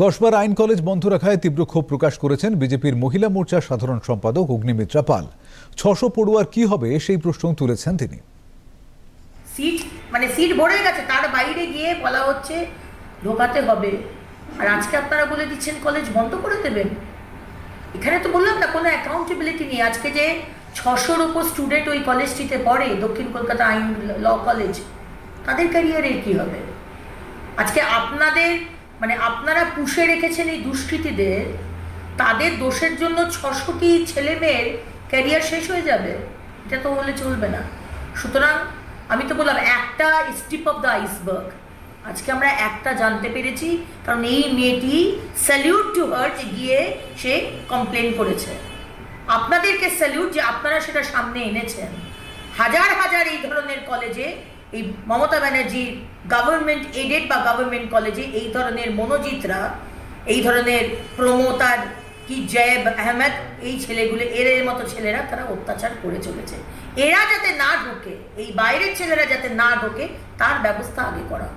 কসবার আইন কলেজ বন্ধ রাখায় তীব্র ক্ষোভ প্রকাশ করেছেন বিজেপির মহিলা মোর্চার সাধারণ সম্পাদক অগ্নিমিত্রা পাল। ছশো পড়ুয়ার কি হবে সেই প্রশ্ন তুলেছেন তিনি। সিট মানে সিট ভরে গেছে, তার বাইরে গিয়ে বলা হচ্ছে ঢোকাতে হবে। আর আজকে আপনারা বলে দিচ্ছেন কলেজ বন্ধ করে দেবেন। এখানে তো বললাম না, কোনো অ্যাকাউন্টেবিলিটি নেই। আজকে যে ছশোর ওপর স্টুডেন্ট ওই কলেজটিতে পড়ে, দক্ষিণ কলকাতা আইন ল কলেজ তাদের ক্যারিয়ারের কী হবে? আজকে আপনাদের মানে আপনারা পুষে রেখেছেন এই দুষ্কৃতীদের, তাদের দোষের জন্য ছশোটি ছেলে মেয়ের ক্যারিয়ার শেষ হয়ে যাবে। এটা তো হলে চলবে না। সুতরাং আমি তো বললাম, একটা স্টিপ অফ দ্য আইসবার্গ আজকে আমরা একটা জানতে পেরেছি, কারণ এই মেয়েটি স্যালিউট টু হার গিয়ে সে কমপ্লেন করেছে। আপনাদেরকে স্যালিউট যে আপনারা সেটা সামনে এনেছেন। হাজার হাজার এই ধরনের কলেজে এই মমতা ব্যানার্জির গভর্নমেন্ট এডেড বা গভর্নমেন্ট কলেজে এই ধরনের মনোজিতরা, এই ধরনের প্রমোতার কি জয়েব আহমেদ, এই ছেলেগুলো, এর মতো ছেলেরা তারা অত্যাচার করে চলেছে। এরা যাতে না ঢোকে, এই বাইরের ছেলেরা যাতে না ঢোকে, তার ব্যবস্থা আগে করা।